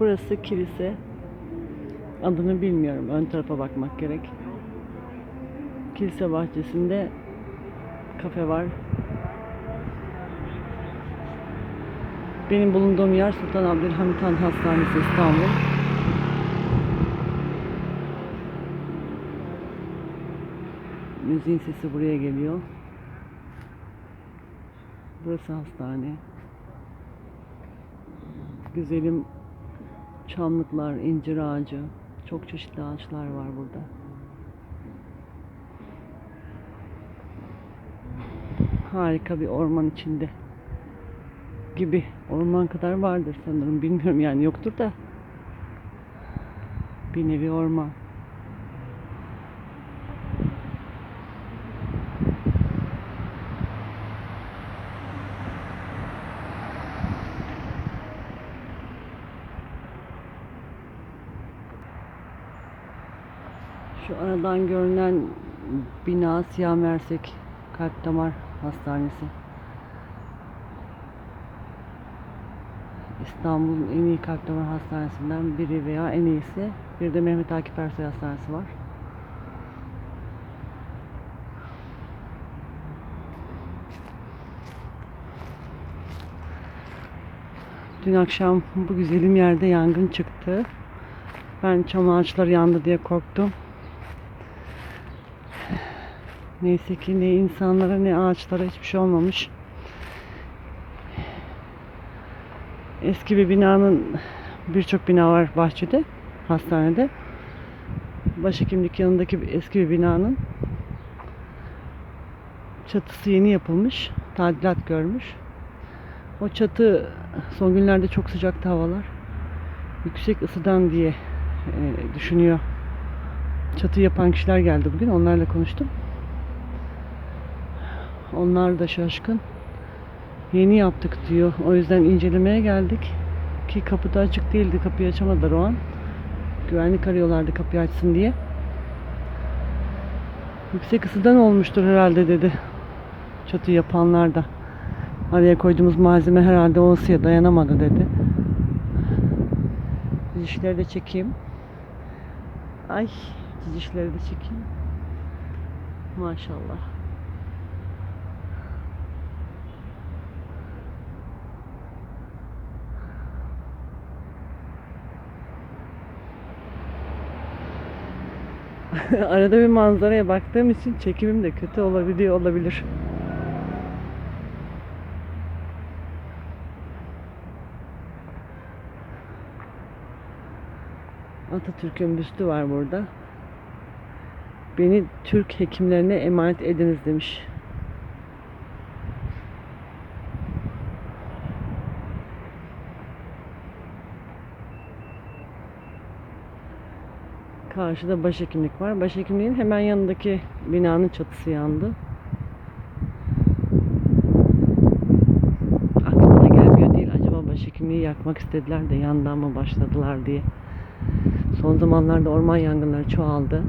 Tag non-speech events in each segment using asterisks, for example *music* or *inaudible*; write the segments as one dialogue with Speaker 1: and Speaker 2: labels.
Speaker 1: Burası kilise. Adını bilmiyorum. Ön tarafa bakmak gerek. Kilise bahçesinde kafe var. Benim bulunduğum yer Sultan Abdülhamit Han Hastanesi İstanbul. Müziğin sesi buraya geliyor. Burası hastane. Güzelim çamlıklar, incir ağacı. Çok çeşitli ağaçlar var burada. Harika bir orman içinde gibi. Orman kadar vardır sanırım. Bilmiyorum yani yoktur da. Bir nevi orman. Şu aradan görünen bina Siyah Mersek Kalp Damar Hastanesi. İstanbul'un en iyi kalp damar hastanesinden biri veya en iyisi. Bir de Mehmet Akif Ersoy Hastanesi var. Dün akşam bu güzelim yerde yangın çıktı. Ben çam ağaçları yandı diye korktum. Neyse ki ne insanlara ne ağaçlara hiçbir şey olmamış. Eski bir binanın birçok bina var bahçede, hastanede. Başhekimlik yanındaki bir eski bir binanın çatısı yeni yapılmış, tadilat görmüş. O çatı son günlerde çok sıcaktı havalar. Yüksek ısıdan diye e, düşünüyor. Çatı yapan kişiler geldi bugün. Onlarla konuştum. Onlar da şaşkın. Yeni yaptık diyor. O yüzden incelemeye geldik. Ki kapı da açık değildi. Kapıyı açamadılar o an. Güvenlik arıyorlardı kapıyı açsın diye. Yüksek ısıdan olmuştur herhalde dedi. Çatı yapanlar da. Araya koyduğumuz malzeme herhalde o ısıya dayanamadı dedi. Dizişleri de çekeyim. Ay dizişleri de çekeyim. Maşallah. *laughs* Arada bir manzaraya baktığım için çekimim de kötü olabiliyor olabilir. Atatürk'ün büstü var burada. Beni Türk hekimlerine emanet ediniz demiş. Karşıda başhekimlik var. Başhekimliğin hemen yanındaki binanın çatısı yandı. Aklıma da gelmiyor değil. Acaba başhekimliği yakmak istediler de yandan mı başladılar diye. Son zamanlarda orman yangınları çoğaldı.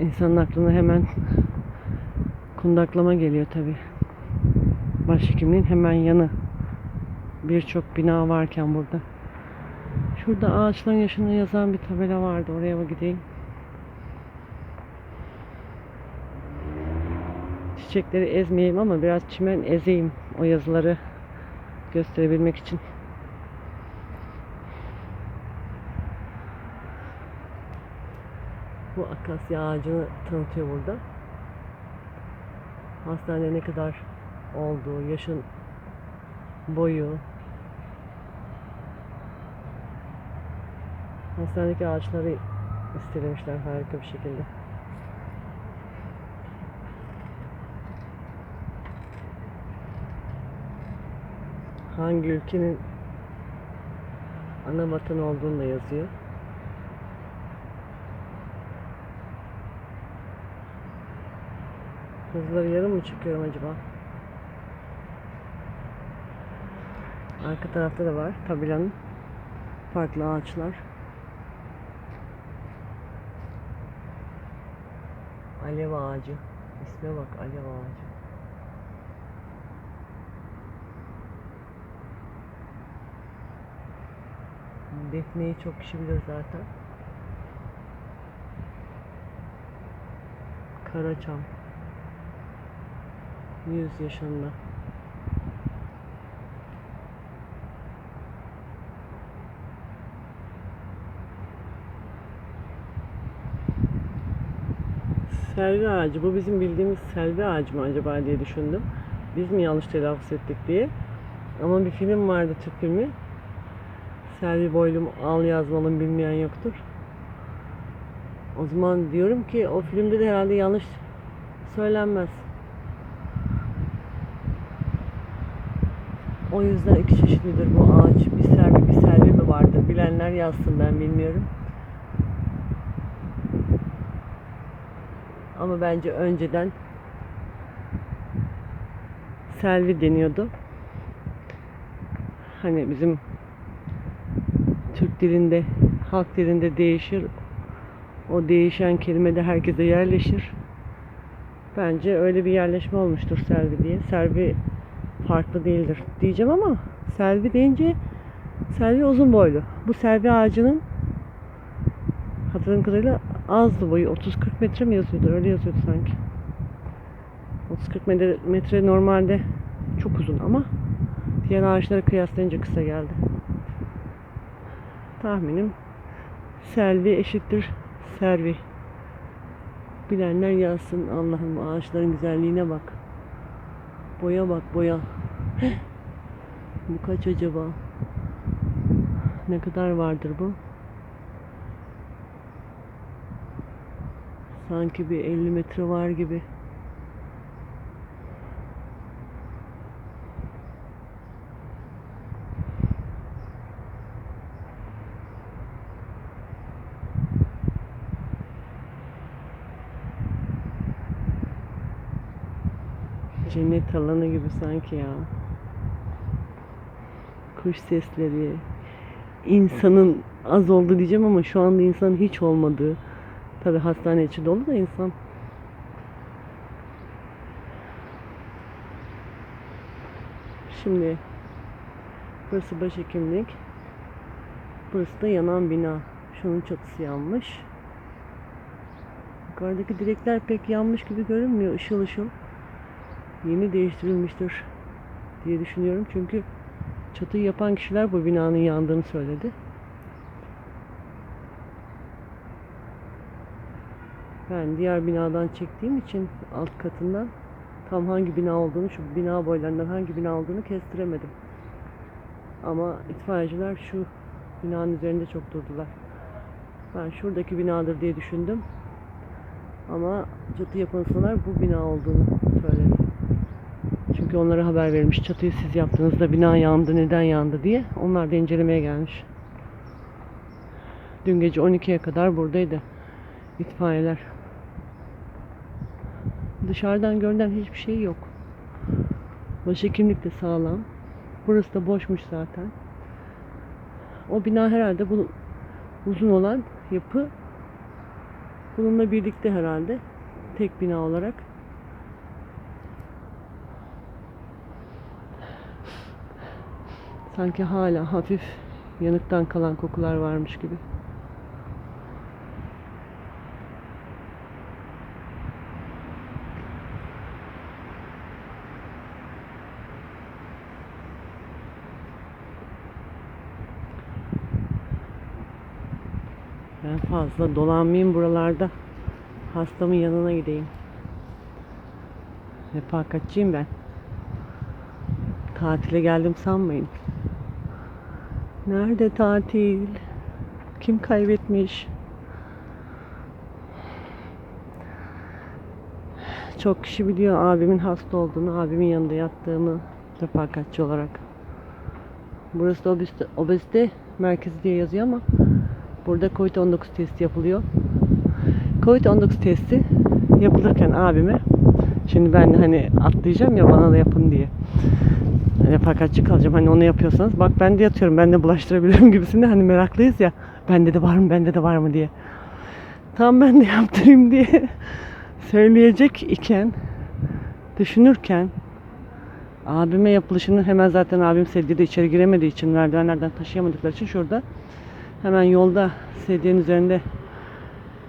Speaker 1: İnsanın aklına hemen kundaklama geliyor tabi. Başhekimliğin hemen yanı. Birçok bina varken burada. Şurada ağaçların yaşını yazan bir tabela vardı. Oraya mı gideyim? Çiçekleri ezmeyeyim ama biraz çimen ezeyim o yazıları gösterebilmek için. Bu akasya ağacını tanıtıyor burada. Hastane ne kadar olduğu, yaşın boyu, Hastanedeki ağaçları istelemişler harika bir şekilde. Hangi ülkenin ana vatanı olduğunu da yazıyor. Hızları yarım mı çıkıyorum acaba? Arka tarafta da var tabelanın farklı ağaçlar. Alev ağacı. İsme bak alev ağacı. Defne'yi çok kişi bilir zaten. Karaçam. 100 yaşında. Selvi ağacı. Bu bizim bildiğimiz selvi ağacı mı acaba diye düşündüm. Biz mi yanlış telaffuz ettik diye. Ama bir film vardı Türk filmi. Selvi boylum al yazmalım bilmeyen yoktur. O zaman diyorum ki o filmde de herhalde yanlış söylenmez. O yüzden iki çeşitlidir bu ağaç. Bir selvi bir selvi mi vardır? Bilenler yazsın ben bilmiyorum. Ama bence önceden selvi deniyordu. Hani bizim Türk dilinde, halk dilinde değişir. O değişen kelime de herkese yerleşir. Bence öyle bir yerleşme olmuştur selvi diye. Selvi farklı değildir diyeceğim ama selvi deyince selvi uzun boylu. Bu selvi ağacının hatırladığım kadarıyla azdı boyu. 30-40 metre mi yazıyordu? Öyle yazıyordu sanki. 30-40 metre, normalde çok uzun ama diğer ağaçlara kıyaslayınca kısa geldi. Tahminim selvi eşittir servi. Bilenler yazsın. Allah'ım ağaçların güzelliğine bak. Boya bak boya. bu kaç acaba? Ne kadar vardır bu? Sanki bir 50 metre var gibi. Cennet alanı gibi sanki ya. Kuş sesleri. insanın az oldu diyeceğim ama şu anda insanın hiç olmadığı. Tabi hastane içi dolu da insan. Şimdi burası başhekimlik. Burası da yanan bina. Şunun çatısı yanmış. Yukarıdaki direkler pek yanmış gibi görünmüyor. Işıl ışıl. Yeni değiştirilmiştir diye düşünüyorum. Çünkü çatıyı yapan kişiler bu binanın yandığını söyledi. Ben diğer binadan çektiğim için alt katından tam hangi bina olduğunu, şu bina boylarından hangi bina olduğunu kestiremedim. Ama itfaiyeciler şu binanın üzerinde çok durdular. Ben şuradaki binadır diye düşündüm. Ama çatı yapanlar bu bina olduğunu söyledi. Çünkü onlara haber verilmiş çatıyı siz yaptığınızda bina yandı, neden yandı diye. Onlar da incelemeye gelmiş. Dün gece 12'ye kadar buradaydı itfaiyeler. Dışarıdan görünen hiçbir şey yok. Başhekimlik de sağlam. Burası da boşmuş zaten. O bina herhalde bu uzun olan yapı bununla birlikte herhalde tek bina olarak. Sanki hala hafif yanıktan kalan kokular varmış gibi. Ben fazla dolanmayayım buralarda. Hastamın yanına gideyim. Refakatçiyim ben. Tatile geldim sanmayın. Nerede tatil? Kim kaybetmiş? Çok kişi biliyor abimin hasta olduğunu, abimin yanında yattığımı refakatçi olarak. Burası da obezite, obezite merkezi diye yazıyor ama burada COVID-19 testi yapılıyor. COVID-19 testi yapılırken abime şimdi ben hani atlayacağım ya bana da yapın diye refakatçi kalacağım. Hani onu yapıyorsanız bak ben de yatıyorum ben de bulaştırabilirim *laughs* gibisinde hani meraklıyız ya bende de var mı bende de var mı diye. Tam ben de yaptırayım diye *laughs* söyleyecek iken düşünürken abime yapılışını hemen zaten abim sedye de içeri giremediği için merdivenlerden taşıyamadıkları için şurada Hemen yolda sedyenin üzerinde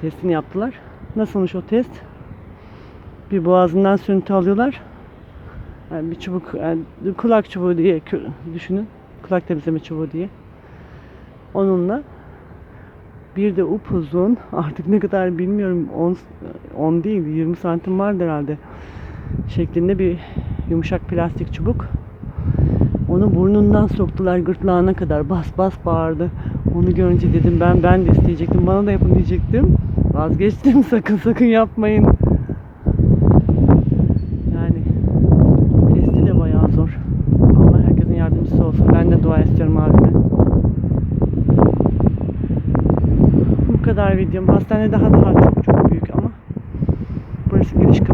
Speaker 1: testini yaptılar. Nasılmış o test? Bir boğazından sürüntü alıyorlar. Yani bir çubuk, yani kulak çubuğu diye düşünün. Kulak temizleme çubuğu diye. Onunla bir de upuzun *laughs* artık ne kadar bilmiyorum 10, 10 değil 20 santim vardır herhalde şeklinde bir yumuşak plastik çubuk. Onu burnundan soktular gırtlağına kadar bas bas bağırdı. Onu görünce dedim ben ben de isteyecektim bana da yapın diyecektim. Vazgeçtim *laughs* sakın sakın yapmayın. Yani testi de bayağı zor. Allah herkesin yardımcısı olsun. Ben de dua istiyorum abime. Bu kadar videom. Hastane daha daha çok çok büyük ama burası giriş kapısı.